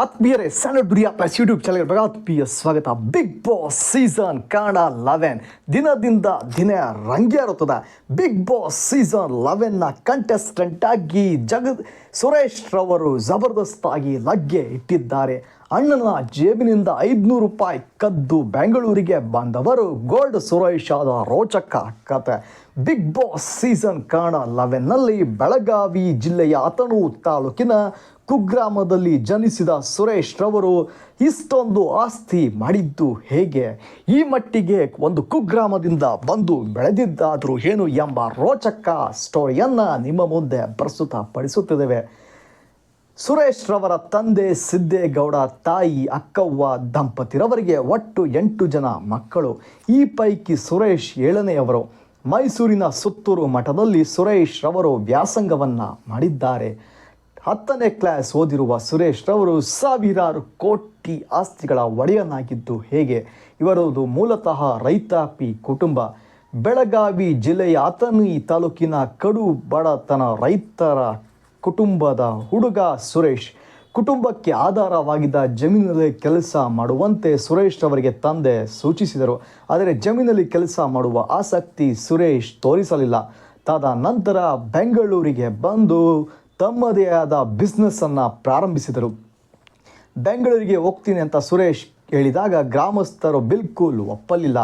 ಆತ್ಮೀಯರೇ, ಸಣ್ಣ ದುರಿಯಾ plus YouTube channel ಆತ್ಮೀಯ ಸ್ವಾಗತ. Bigg Boss season Kannada eleven ದಿನದಿಂದ ದಿನ ರಂಗೇರುತ್ತದೆ ಬಿಗ್ ಬಾಸ್ ಸೀಸನ್ ಲೆವೆನ್ನ ಕಂಟೆಸ್ಟೆಂಟ್ ಆಗಿ ಜಗದ್ ಸುರೇಶ್ ರವರು ಜಬರ್ದಸ್ತ್ ಆಗಿ ಲಗ್ಗೆ ಇಟ್ಟಿದ್ದಾರೆ. ಅಣ್ಣನ ಜೇಬಿನಿಂದ ಐದುನೂರು ರೂಪಾಯಿ ಕದ್ದು ಬೆಂಗಳೂರಿಗೆ ಬಂದವರು ಗೋಲ್ಡ್ ಸುರೇಶ್ ಆದ ರೋಚಕ ಕತೆ. ಬಿಗ್ ಬಾಸ್ ಸೀಸನ್ ಕಾಣ ಲೆವೆನ್ನಲ್ಲಿ ಬೆಳಗಾವಿ ಜಿಲ್ಲೆಯ ಅತಣು ತಾಲೂಕಿನ ಕುಗ್ರಾಮದಲ್ಲಿ ಜನಿಸಿದ ಸುರೇಶ್ ರವರು ಇಷ್ಟೊಂದು ಆಸ್ತಿ ಮಾಡಿದ್ದು ಹೇಗೆ? ಈ ಮಟ್ಟಿಗೆ ಒಂದು ಕುಗ್ರಾಮದಿಂದ ಬಂದು ಬೆಳೆದಿದ್ದಾದರೂ ಏನು ಎಂಬ ರೋಚಕ ಸ್ಟೋರಿಯನ್ನು ನಿಮ್ಮ ಮುಂದೆ ಪ್ರಸ್ತುತಪಡಿಸುತ್ತಿದ್ದೇವೆ. ಸುರೇಶ್ ರವರ ತಂದೆ ಸಿದ್ದೇಗೌಡ ತಾಯಿ ಅಕ್ಕವ್ವ ದಂಪತಿರವರಿಗೆ ಒಟ್ಟು ಎಂಟು ಜನ ಮಕ್ಕಳು. ಈ ಪೈಕಿ ಸುರೇಶ್ ಏಳನೆಯವರು. ಮೈಸೂರಿನ ಸುತ್ತೂರು ಮಠದಲ್ಲಿ ಸುರೇಶ್ ರವರು ವ್ಯಾಸಂಗವನ್ನು ಮಾಡಿದ್ದಾರೆ. ಹತ್ತನೇ ಕ್ಲಾಸ್ ಓದಿರುವ ಸುರೇಶ್ ರವರು ಸಾವಿರಾರು ಕೋಟಿ ಆಸ್ತಿಗಳ ಒಡೆಯನಾಗಿದ್ದು ಹೇಗೆ? ಇವರದು ಮೂಲತಃ ರೈತಾಪಿ ಕುಟುಂಬ. ಬೆಳಗಾವಿ ಜಿಲ್ಲೆಯ ಅತನಿ ತಾಲೂಕಿನ ಕಡು ಬಡತನ ರೈತರ ಕುಟುಂಬದ ಹುಡುಗ ಸುರೇಶ್ ಕುಟುಂಬಕ್ಕೆ ಆಧಾರವಾಗಿದ್ದ ಜಮೀನಲ್ಲಿ ಕೆಲಸ ಮಾಡುವಂತೆ ಸುರೇಶ್ ಅವರಿಗೆ ತಂದೆ ಸೂಚಿಸಿದರು. ಆದರೆ ಜಮೀನಲ್ಲಿ ಕೆಲಸ ಮಾಡುವ ಆಸಕ್ತಿ ಸುರೇಶ್ ತೋರಿಸಲಿಲ್ಲ. ತದನಂತರ ಬೆಂಗಳೂರಿಗೆ ಬಂದು ತಮ್ಮದೇ ಆದ ಬಿಸ್ನೆಸ್ಸನ್ನು ಪ್ರಾರಂಭಿಸಿದರು. ಬೆಂಗಳೂರಿಗೆ ಹೋಗ್ತೀನಿ ಅಂತ ಸುರೇಶ್ ಹೇಳಿದಾಗ ಗ್ರಾಮಸ್ಥರು ಬಿಲ್ಕುಲ್ ಒಪ್ಪಲಿಲ್ಲ.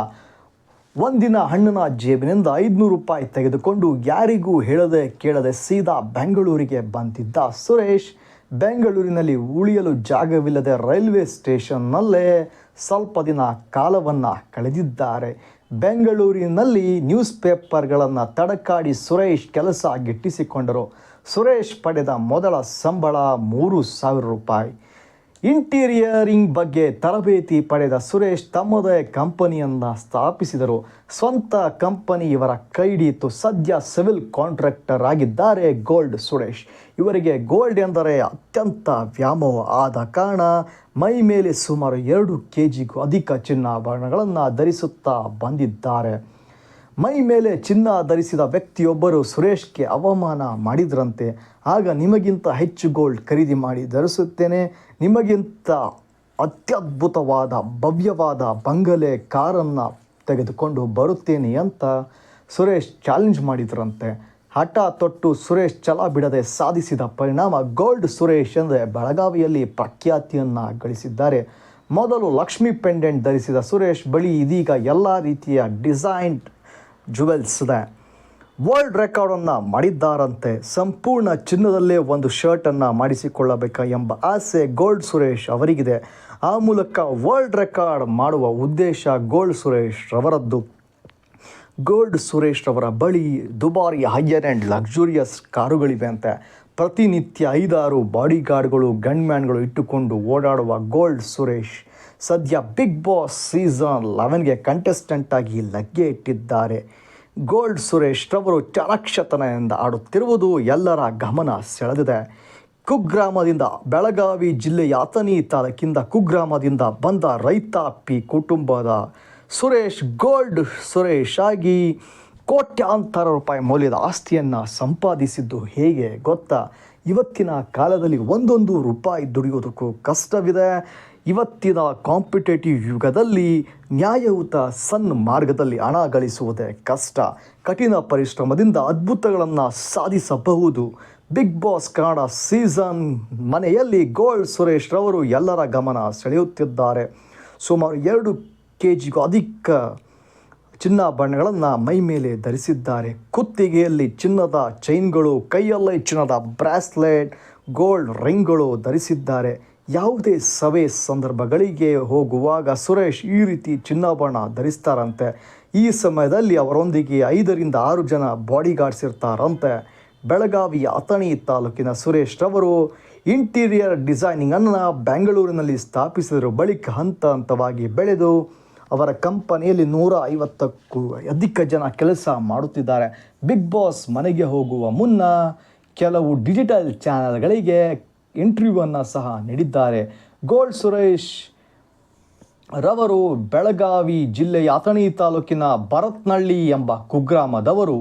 ಒಂದಿನ ಹಣ್ಣನ ಜೇಬಿನಿಂದ ಐದುನೂರು ರೂಪಾಯಿ ತೆಗೆದುಕೊಂಡು ಯಾರಿಗೂ ಹೇಳದೆ ಕೇಳದೆ ಸೀದಾ ಬೆಂಗಳೂರಿಗೆ ಬಂದಿದ್ದ ಸುರೇಶ್ ಬೆಂಗಳೂರಿನಲ್ಲಿ ಉಳಿಯಲು ಜಾಗವಿಲ್ಲದೆ ರೈಲ್ವೆ ಸ್ಟೇಷನ್ನಲ್ಲೇ ಸ್ವಲ್ಪ ದಿನ ಕಾಲವನ್ನು ಕಳೆದಿದ್ದಾರೆ. ಬೆಂಗಳೂರಿನಲ್ಲಿ ನ್ಯೂಸ್ ಪೇಪರ್ಗಳನ್ನು ತಡಕಾಡಿ ಸುರೇಶ್ ಕೆಲಸ ಗಿಟ್ಟಿಸಿಕೊಂಡರು. ಸುರೇಶ್ ಪಡೆದ ಮೊದಲ ಸಂಬಳ ಮೂರು ಸಾವಿರ ರೂಪಾಯಿ. ಇಂಟೀರಿಯರಿಂಗ್ ಬಗ್ಗೆ ತರಬೇತಿ ಪಡೆದ ಸುರೇಶ್ ತಮ್ಮದೇ ಕಂಪನಿಯನ್ನು ಸ್ಥಾಪಿಸಿದರು. ಸ್ವಂತ ಕಂಪನಿ ಇವರ ಕೈಡಿಯಿತು ಸದ್ಯ ಸಿವಿಲ್ ಕಾಂಟ್ರಾಕ್ಟರ್ ಆಗಿದ್ದಾರೆ ಗೋಲ್ಡ್ ಸುರೇಶ್. ಇವರಿಗೆ ಗೋಲ್ಡ್ ಎಂದರೆ ಅತ್ಯಂತ ವ್ಯಾಮೋಹ. ಆದ ಕಾರಣ ಮೈ ಮೇಲೆ ಸುಮಾರು ಎರಡು ಕೆ ಜಿಗೂ ಅಧಿಕ ಚಿನ್ನಾಭರಣಗಳನ್ನು ಧರಿಸುತ್ತಾ ಬಂದಿದ್ದಾರೆ. ಮೈ ಮೇಲೆ ಚಿನ್ನ ಧರಿಸಿದ ವ್ಯಕ್ತಿಯೊಬ್ಬರು ಸುರೇಶ್ಗೆ ಅವಮಾನ ಮಾಡಿದ್ರಂತೆ. ಆಗ ನಿಮಗಿಂತ ಹೆಚ್ಚು ಗೋಲ್ಡ್ ಖರೀದಿ ಮಾಡಿ ಧರಿಸುತ್ತೇನೆ. ನಿಮಗಿಂತ ಅತ್ಯದ್ಭುತವಾದ, ಭವ್ಯವಾದ ಬಂಗಲೆ ಕಾರನ್ನು ತೆಗೆದುಕೊಂಡು ಬರುತ್ತೇನೆ ಅಂತ ಸುರೇಶ್ ಚಾಲೆಂಜ್ ಮಾಡಿದ್ರಂತೆ. ಹಠ ತೊಟ್ಟು ಸುರೇಶ್ ಛಲ ಬಿಡದೆ ಸಾಧಿಸಿದ ಪರಿಣಾಮ ಗೋಲ್ಡ್ ಸುರೇಶ್ ಅಂದರೆ ಬೆಳಗಾವಿಯಲ್ಲಿ ಪ್ರಖ್ಯಾತಿಯನ್ನು ಗಳಿಸಿದ್ದಾರೆ. ಮೊದಲು ಲಕ್ಷ್ಮಿ ಪೆಂಡೆಂಟ್ ಧರಿಸಿದ ಸುರೇಶ್ ಬಳಿ ಇದೀಗ ಎಲ್ಲ ರೀತಿಯ ಡಿಸೈನ್ ಜುವೆಲ್ಸ್ ಇದೆ ವರ್ಲ್ಡ್ ರೆಕಾರ್ಡನ್ನು ಮಾಡಿದ್ದಾರಂತೆ. ಸಂಪೂರ್ಣ ಚಿನ್ನದಲ್ಲೇ ಒಂದು ಶರ್ಟನ್ನು ಮಾಡಿಸಿಕೊಳ್ಳಬೇಕ ಎಂಬ ಆಸೆ ಗೋಲ್ಡ್ ಸುರೇಶ್ ಅವರಿಗಿದೆ. ಆ ಮೂಲಕ ವರ್ಲ್ಡ್ ರೆಕಾರ್ಡ್ ಮಾಡುವ ಉದ್ದೇಶ ಗೋಲ್ಡ್ ಸುರೇಶ್ ರವರದ್ದು. ಗೋಲ್ಡ್ ಸುರೇಶ್ ರವರ ಬಳಿ ದುಬಾರಿ ಹೈಯರ್ ಆ್ಯಂಡ್ ಲಕ್ಸುರಿಯಸ್ ಕಾರುಗಳಿವೆ ಅಂತೆ. ಪ್ರತಿನಿತ್ಯ ಐದಾರು ಬಾಡಿಗಾರ್ಡ್ಗಳು ಗನ್ಮ್ಯಾನ್ಗಳು ಇಟ್ಟುಕೊಂಡು ಓಡಾಡುವ ಗೋಲ್ಡ್ ಸುರೇಶ್ ಸದ್ಯ ಬಿಗ್ ಬಾಸ್ ಸೀಸನ್ ಲೆವೆನ್ಗೆ ಕಂಟೆಸ್ಟೆಂಟ್ ಆಗಿ ಲಗ್ಗೆ ಇಟ್ಟಿದ್ದಾರೆ. ಗೋಲ್ಡ್ ಸುರೇಶ್ ರವರು ಚಾಣಕ್ಷತನದಿಂದ ಆಡುತ್ತಿರುವುದು ಎಲ್ಲರ ಗಮನ ಸೆಳೆದಿದೆ. ಕುಗ್ರಾಮದಿಂದ ಬೆಳಗಾವಿ ಜಿಲ್ಲೆಯ ಅತನಿ ತಾಲೂಕಿಂದ ಕುಗ್ರಾಮದಿಂದ ಬಂದ ರೈತಾಪಿ ಕುಟುಂಬದ ಸುರೇಶ್ ಗೋಲ್ಡ್ ಸುರೇಶ್ ಆಗಿ ಕೋಟ್ಯಾಂತರ ರೂಪಾಯಿ ಮೌಲ್ಯದ ಆಸ್ತಿಯನ್ನು ಸಂಪಾದಿಸಿದ್ದು ಹೇಗೆ ಗೊತ್ತಾ? ಇವತ್ತಿನ ಕಾಲದಲ್ಲಿ ಒಂದೊಂದು ರೂಪಾಯಿ ದುಡಿಯೋದಕ್ಕೂ ಕಷ್ಟವಿದೆ. ಇವತ್ತಿನ ಕಾಂಪಿಟೇಟಿವ್ ಯುಗದಲ್ಲಿ ನ್ಯಾಯಯುತ ಸನ್ ಮಾರ್ಗದಲ್ಲಿ ಹಣ ಗಳಿಸುವುದೇ ಕಷ್ಟ. ಕಠಿಣ ಪರಿಶ್ರಮದಿಂದ ಅದ್ಭುತಗಳನ್ನು ಸಾಧಿಸಬಹುದು. ಬಿಗ್ ಬಾಸ್ ಕನ್ನಡ ಸೀಸನ್ ಮನೆಯಲ್ಲಿ ಗೋಲ್ಡ್ ಸುರೇಶ್ ರವರು ಎಲ್ಲರ ಗಮನ ಸೆಳೆಯುತ್ತಿದ್ದಾರೆ. ಸುಮಾರು ಎರಡು ಕೆ ಜಿಗೂ ಅಧಿಕ ಚಿನ್ನಾಭರಣಗಳನ್ನು ಮೈ ಮೇಲೆ ಧರಿಸಿದ್ದಾರೆ. ಕುತ್ತಿಗೆಯಲ್ಲಿ ಚಿನ್ನದ ಚೈನ್ಗಳು, ಕೈಯಲ್ಲೇ ಚಿನ್ನದ ಬ್ರಾಸ್ಲೆಟ್, ಗೋಲ್ಡ್ ರಿಂಗ್ಗಳು ಧರಿಸಿದ್ದಾರೆ. ಯಾವುದೇ ಸಭೆ ಸಂದರ್ಭಗಳಿಗೆ ಹೋಗುವಾಗ ಸುರೇಶ್ ಈ ರೀತಿ ಚಿನ್ನಾಭರಣ ಧರಿಸ್ತಾರಂತೆ. ಈ ಸಮಯದಲ್ಲಿ ಅವರೊಂದಿಗೆ ಐದರಿಂದ ಆರು ಜನ ಬಾಡಿಗಾರ್ಡ್ಸ್ ಇರ್ತಾರಂತೆ ಬೆಳಗಾವಿಯ ಅಥಣಿ ತಾಲೂಕಿನ ಸುರೇಶ್ ರವರು ಇಂಟೀರಿಯರ್ ಡಿಸೈನಿಂಗನ್ನು ಬೆಂಗಳೂರಿನಲ್ಲಿ ಸ್ಥಾಪಿಸಿದರು. ಬಳಿಕ ಹಂತ ಹಂತವಾಗಿ ಬೆಳೆದು ಅವರ ಕಂಪನಿಯಲ್ಲಿ ನೂರ ಐವತ್ತಕ್ಕೂ ಅಧಿಕ ಜನ ಕೆಲಸ ಮಾಡುತ್ತಿದ್ದಾರೆ. ಬಿಗ್ ಬಾಸ್ ಮನೆಗೆ ಹೋಗುವ ಮುನ್ನ ಕೆಲವು ಡಿಜಿಟಲ್ ಚಾನಲ್ಗಳಿಗೆ ಇಂಟರ್ವ್ಯೂವನ್ನು ಸಹ ನೀಡಿದ್ದಾರೆ. ಗೋಲ್ಡ್ ಸುರೇಶ್ ರವರು ಬೆಳಗಾವಿ ಜಿಲ್ಲೆಯ ಅಥಣಿ ತಾಲೂಕಿನ ಭರತ್ನಳ್ಳಿ ಎಂಬ ಕುಗ್ರಾಮದವರು.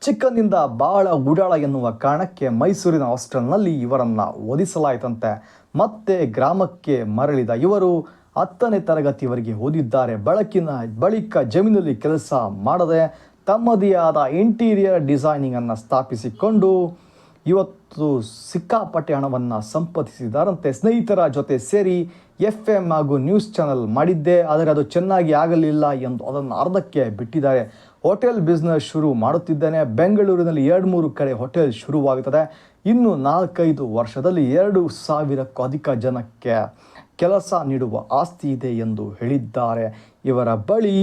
ಚಿಕ್ಕನಿಂದ ಬಹಳ ಉಡಾಳ ಎನ್ನುವ ಕಾರಣಕ್ಕೆ ಮೈಸೂರಿನ ಹಾಸ್ಟೆಲ್ನಲ್ಲಿ ಇವರನ್ನು ಓದಿಸಲಾಯಿತಂತೆ. ಮತ್ತೆ ಗ್ರಾಮಕ್ಕೆ ಮರಳಿದ ಇವರು ಹತ್ತನೇ ತರಗತಿವರೆಗೆ ಓದಿದ್ದಾರೆ. ಬೆಳಕಿನ ಬಳಿಕ ಜಮೀನಲ್ಲಿ ಕೆಲಸ ಮಾಡದೆ ತಮ್ಮದೇ ಆದ ಇಂಟೀರಿಯರ್ ಡಿಸೈನಿಂಗನ್ನು ಸ್ಥಾಪಿಸಿಕೊಂಡು ಇವತ್ತು ಸಿಕ್ಕಾಪಟ್ಟೆ ಹಣವನ್ನು ಸಂಪಾದಿಸಿದಾರಂತೆ ಸ್ನೇಹಿತರ ಜೊತೆ ಸೇರಿ ಎಫ್ ಎಂ ಹಾಗೂ ನ್ಯೂಸ್ ಚಾನಲ್ ಮಾಡಿದ್ದೆ, ಆದರೆ ಅದು ಚೆನ್ನಾಗಿ ಆಗಲಿಲ್ಲ ಎಂದು ಅದನ್ನು ಅರ್ಧಕ್ಕೆ ಬಿಟ್ಟಿದ್ದಾರೆ. ಹೋಟೆಲ್ ಬಿಸ್ನೆಸ್ ಶುರು ಮಾಡುತ್ತಿದ್ದೇನೆ. ಬೆಂಗಳೂರಿನಲ್ಲಿ ಎರಡು ಮೂರು ಕಡೆ ಹೋಟೆಲ್ ಶುರುವಾಗುತ್ತದೆ. ಇನ್ನು ನಾಲ್ಕೈದು ವರ್ಷದಲ್ಲಿ ಎರಡು ಸಾವಿರಕ್ಕೂ ಅಧಿಕ ಜನಕ್ಕೆ ಕೆಲಸ ನೀಡುವ ಆಸ್ತಿ ಇದೆ ಎಂದು ಹೇಳಿದ್ದಾರೆ. ಇವರ ಬಳಿ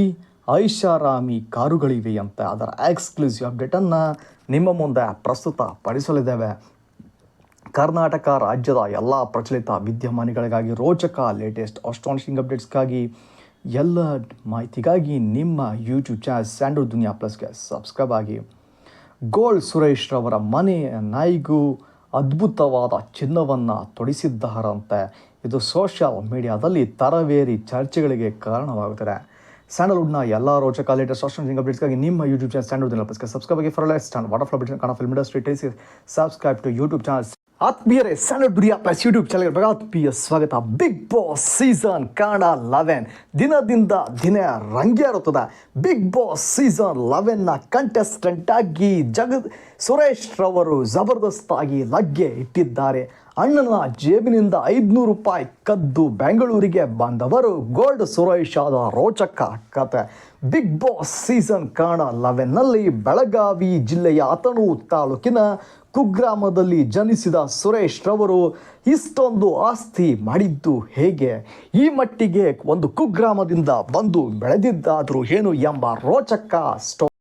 ಐಷಾರಾಮಿ ಕಾರುಗಳಿವೆ ಅಂತ ಅದರ ಎಕ್ಸ್ಕ್ಲೂಸಿವ್ ಅಪ್ಡೇಟನ್ನು ನಿಮ್ಮ ಮುಂದೆ ಪ್ರಸ್ತುತ ಪಡಿಸಲಿದ್ದೇವೆ ಕರ್ನಾಟಕ ರಾಜ್ಯದ ಎಲ್ಲ ಪ್ರಚಲಿತ ವಿದ್ಯಮಾನಿಗಳಿಗಾಗಿ ರೋಚಕ ಲೇಟೆಸ್ಟ್ ಅಸ್ಟಾನಿಷಿಂಗ್ ಅಪ್ಡೇಟ್ಸ್ಗಾಗಿ ಎಲ್ಲ ಮಾಹಿತಿಗಾಗಿ ನಿಮ್ಮ ಯೂಟ್ಯೂಬ್ ಚಾನಲ್ ಸ್ಯಾಂಡಲ್ ದುನಿಯಾ ಪ್ಲಸ್ಗೆ ಸಬ್ಸ್ಕ್ರೈಬ್ ಆಗಿ. ಗೋಲ್ಡ್ ಸುರೇಶ್ ರವರ ಮನೆ ನಾಯಿಗೂ ಅದ್ಭುತವಾದ ಚಿನ್ನವನ್ನು ತೊಡಿಸಿದ್ದಾರಂತೆ. ಇದು ಸೋಷಿಯಲ್ ಮೀಡಿಯಾದಲ್ಲಿ ತರವೇರಿ ಚರ್ಚೆಗಳಿಗೆ ಕಾರಣವಾಗುತ್ತದೆ. ಸ್ಯಾಂಡಲ್ವುಡ್ನ ಎಲ್ಲ ರೋಚಕ ಲೇಟೆಸ್ಟ್ ಅಸ್ಟಾನಿಶಿಂಗ್ ಅಪ್ಡೇಟ್ಸ್ಗಾಗಿ ನಿಮ್ಮ YouTube channel sandal Duniya ಪ್ಲಸ್ಗೆ subscribe for life what water flow Kannada film industry ಟೇಸಿ subscribe to YouTube channel ಆತ್ಮೀಯರೇ ಸ್ಯಾಂಡರ್ಡ್ ಬುರಿಯಾ ಪ್ಲಸ್ ಯೂಟ್ಯೂಬ್ ಚಾನಲ್ಗೆ ಆತ್ಮೀಯ ಸ್ವಾಗತ. Bigg Boss season Kannada eleven ದಿನದಿಂದ ದಿನ ರಂಗೇರುತ್ತದೆ ಬಿಗ್ ಬಾಸ್ ಸೀಸನ್ ಲೆವೆನ್ನ ಕಂಟೆಸ್ಟೆಂಟ್ ಆಗಿ ಜಗದ್, ಸುರೇಶ್ ರವರು ಜಬರ್ದಸ್ತಾಗಿ ಲಗ್ಗೆ ಇಟ್ಟಿದ್ದಾರೆ. ಅಣ್ಣನ ಜೇಬಿನಿಂದ ಐದುನೂರು ರೂಪಾಯಿ ಕದ್ದು ಬೆಂಗಳೂರಿಗೆ ಬಂದವರು ಗೋಲ್ಡ್ ಸುರೇಶ್ ಆದ ರೋಚಕ ಕತೆ. ಬಿಗ್ ಬಾಸ್ ಸೀಸನ್ ಕನ್ನಡ ಲೆವೆನ್ನಲ್ಲಿ ಬೆಳಗಾವಿ ಜಿಲ್ಲೆಯ ಅತಣು ತಾಲೂಕಿನ ಕುಗ್ರಾಮದಲ್ಲಿ ಜನಿಸಿದ ಸುರೇಶ್ ರವರು ಇಷ್ಟೊಂದು ಆಸ್ತಿ ಮಾಡಿದ್ದು ಹೇಗೆ? ಈ ಮಟ್ಟಿಗೆ ಒಂದು ಕುಗ್ರಾಮದಿಂದ ಬಂದು ಬೆಳೆದಿದ್ದಾದರೂ ಏನು ಎಂಬ ರೋಚಕ ಸ್ಟೋ